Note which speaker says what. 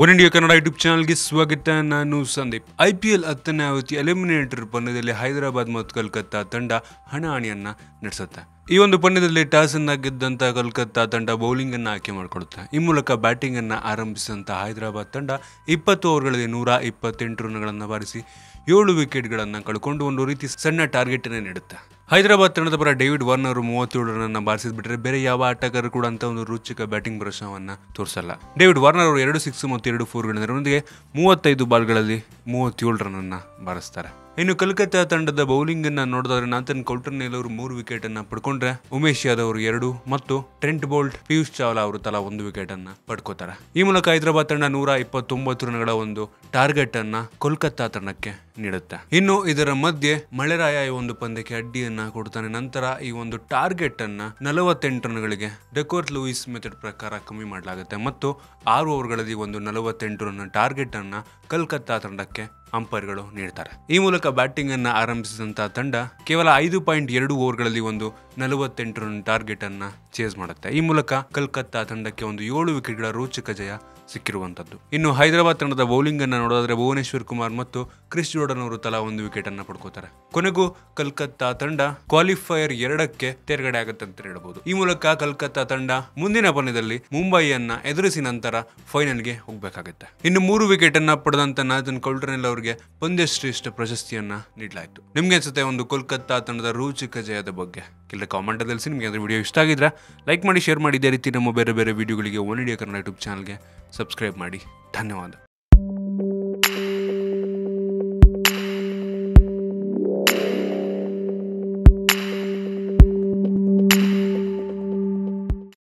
Speaker 1: One India Kannada YouTube ಚಾನಲ್ಗೆ ಸ್ವಾಗತ, ನಾನು ಸಂದೀಪ್. ಐ ಪಿ ಎಲ್ ಹತ್ತನೇ ಅವಧಿ ಎಲಿಮಿನೇಟರ್ ಪಂದ್ಯದಲ್ಲಿ ಹೈದರಾಬಾದ್ ಮತ್ತು ಕಲ್ಕತ್ತಾ ತಂಡ ಹಣಾಹಣಿಯನ್ನ ನಡೆಸುತ್ತೆ. ಈ ಒಂದು ಪಂದ್ಯದಲ್ಲಿ ಟಾಸ್ ಅನ್ನ ಗೆದ್ದಂತ ಕಲ್ಕತ್ತಾ ತಂಡ ಬೌಲಿಂಗ್ ಅನ್ನ ಆಯ್ಕೆ ಮಾಡಿಕೊಡುತ್ತೆ. ಈ ಮೂಲಕ ಬ್ಯಾಟಿಂಗ್ ಅನ್ನ ಆರಂಭಿಸಿದಂತ ಹೈದರಾಬಾದ್ ತಂಡ ಇಪ್ಪತ್ತು ಓವರ್ಗಳಲ್ಲಿ ನೂರ ಇಪ್ಪತ್ತೆಂಟು ರನ್ಗಳನ್ನು ಬಾರಿಸಿ ಏಳು ವಿಕೆಟ್ಗಳನ್ನು ಕಳ್ಕೊಂಡು ಒಂದು ರೀತಿ ಸಣ್ಣ ಟಾರ್ಗೆಟ್ ಅನ್ನು ನೀಡುತ್ತೆ. ಹೈದರಾಬಾದ್ ತಂಡದ ಪರ ಡೇವಿಡ್ ವಾರ್ನರ್ ಅವರು ಮೂವತ್ತೇಳು ರನ್ ಬಾರಿಸಿದ್ಬಿಟ್ರೆ ಬೇರೆ ಯಾವ ಆಟಗಾರರು ಕೂಡ ಅಂತ ಒಂದು ರುಚಿಕ ಬ್ಯಾಟಿಂಗ್ ಪ್ರದರ್ಶನವನ್ನ ತೋರಿಸಲ್ಲ. ಡೇವಿಡ್ ವಾರ್ನರ್ ಅವರು ಎರಡು ಸಿಕ್ಸ್ ಮತ್ತು ಎರಡು ಫೋರ್ ಗಳೊಂದಿಗೆ ಮೂವತ್ತೈದು ಬಾಲ್ಗಳಲ್ಲಿ ಮೂವತ್ತೇಳು ರನ್ ಅನ್ನ ಬಾರಿಸ್ತಾರೆ. ಇನ್ನು ಕಲ್ಕತ್ತಾ ತಂಡದ ಬೌಲಿಂಗ್ ಅನ್ನ ನೋಡಿದ್ರೆ ನಾಥನ್ ಕೌಲ್ಟರ್ನೇಲ್ ಅವರು ಮೂರು ವಿಕೆಟ್ ಅನ್ನ ಪಡ್ಕೊಂಡ್ರೆ ಉಮೇಶ್ ಯಾದವ್ ಅವರು ಎರಡು ಮತ್ತು ಟ್ರೆಂಟ್ ಬೋಲ್ಟ್ ಪಿಯೂಷ್ ಚಾವ್ಲಾ ಅವರು ತಲಾ ಒಂದು ವಿಕೆಟ್ ಅನ್ನ ಪಡ್ಕೋತಾರೆ. ಈ ಮೂಲಕ ಹೈದರಾಬಾದ್ ತಂಡ ನೂರ ಇಪ್ಪತ್ತೊಂಬತ್ತು ರನ್ಗಳ ಒಂದು ಟಾರ್ಗೆಟ್ ಅನ್ನ ಕೋಲ್ಕತ್ತಾ ತಂಡಕ್ಕೆ ನೀಡುತ್ತೆ. ಇನ್ನು ಇದರ ಮಧ್ಯೆ ಮಳೆರಾಯ ಈ ಒಂದು ಪಂದ್ಯಕ್ಕೆ ಅಡ್ಡಿಯನ್ನ ಕೊಡ್ತಾನೆ. ನಂತರ ಈ ಒಂದು ಟಾರ್ಗೆಟ್ ಅನ್ನ ನಲವತ್ತೆಂಟು ರನ್ಗಳಿಗೆ ಡೆಕೋರ್ಟ್ ಲೂಯಿಸ್ ಮೆಥಡ್ ಪ್ರಕಾರ ಕಮ್ಮಿ ಮಾಡಲಾಗುತ್ತೆ. ಮತ್ತು ಆರು ಓವರ್ಗಳಲ್ಲಿ ಒಂದು ನಲವತ್ತೆಂಟು ರನ್ ಟಾರ್ಗೆಟ್ ಅನ್ನ ಕಲ್ಕತ್ತಾ ತಂಡಕ್ಕೆ ಅಂಪೈರ್ಗಳು ನೀಡ್ತಾರೆ. ಈ ಮೂಲಕ ಬ್ಯಾಟಿಂಗ್ ಅನ್ನು ಆರಂಭಿಸಿದಂತಹ ತಂಡ ಕೇವಲ ಐದು ಪಾಯಿಂಟ್ ಎರಡು ಓವರ್ಗಳಲ್ಲಿ ಒಂದು ನಲವತ್ತೆಂಟು ರನ್ ಟಾರ್ಗೆಟ್ ಅನ್ನ ಚೇಸ್ ಮಾಡುತ್ತೆ. ಈ ಮೂಲಕ ಕಲ್ಕತ್ತಾ ತಂಡಕ್ಕೆ ಒಂದು ಏಳು ವಿಕೆಟ್ಗಳ ರೋಚಕ ಜಯ ಸಿಕ್ಕಿರುವಂತದ್ದು. ಇನ್ನು ಹೈದರಾಬಾದ್ ತಂಡದ ಬೌಲಿಂಗ್ ಅನ್ನು ನೋಡೋದಾದ್ರೆ ಭುವನೇಶ್ವರ್ ಕುಮಾರ್ ಮತ್ತು ಕ್ರಿಸ್ ಜೋರ್ಡನ್ ಅವರು ತಲಾ ಒಂದು ವಿಕೆಟ್ ಅನ್ನ ಪಡ್ಕೋತಾರೆ. ಕೊನೆಗೂ ಕಲ್ಕತ್ತಾ ತಂಡ ಕ್ವಾಲಿಫೈಯರ್ ಎರಡಕ್ಕೆ ತೇರ್ಗಡೆ ಆಗುತ್ತೆ ಅಂತ ಹೇಳಬಹುದು ಈ ಮೂಲಕ ಕಲ್ಕತ್ತಾ ತಂಡ ಮುಂದಿನ ಪಂದ್ಯದಲ್ಲಿ ಮುಂಬೈಯನ್ನ ಎದುರಿಸಿ ನಂತರ ಫೈನಲ್ಗೆ ಹೋಗಬೇಕಾಗುತ್ತೆ. ಇನ್ನು ಮೂರು ವಿಕೆಟ್ ಅನ್ನ ಪಡೆದಂತ ನಾಥನ್ ಕೌಲ್ಟರ್ನೆಲ್ ಅವರಿಗೆ ಪಂದ್ಯ ಶ್ರೇಷ್ಠ ಪ್ರಶಸ್ತಿಯನ್ನ ನೀಡಲಾಯಿತು. ನಿಮ್ಗೆ ಅನ್ಸುತ್ತೆ ಒಂದು ಕೋಲ್ಕತ್ತಾ ತಂಡದ ರೋಚಕ ಜಯದ ಬಗ್ಗೆ? ಕೆಲ ಕಾಮೆಂಟ್ ತಿಳಿಸಿ, ನಿಮಗೆ ಅಂದ್ರೆ ವಿಡಿಯೋ ಇಷ್ಟ ಆಗಿದ್ರೆ ಲೈಕ್ ಮಾಡಿ ಶೇರ್ ಮಾಡಿ. ಇದೇ ರೀತಿ ನಮ್ಮ ಬೇರೆ ಬೇರೆ ವಿಡಿಯೋಗಳಿಗೆ ಒನ್ ಇಂಡಿಯಾ ಕನ್ನಡ ಯೂಟ್ಯೂಬ್ ಚಾನಲ್ಗೆ ಸಬ್ಸ್ಕ್ರೈಬ್ ಮಾಡಿ. ಧನ್ಯವಾದ.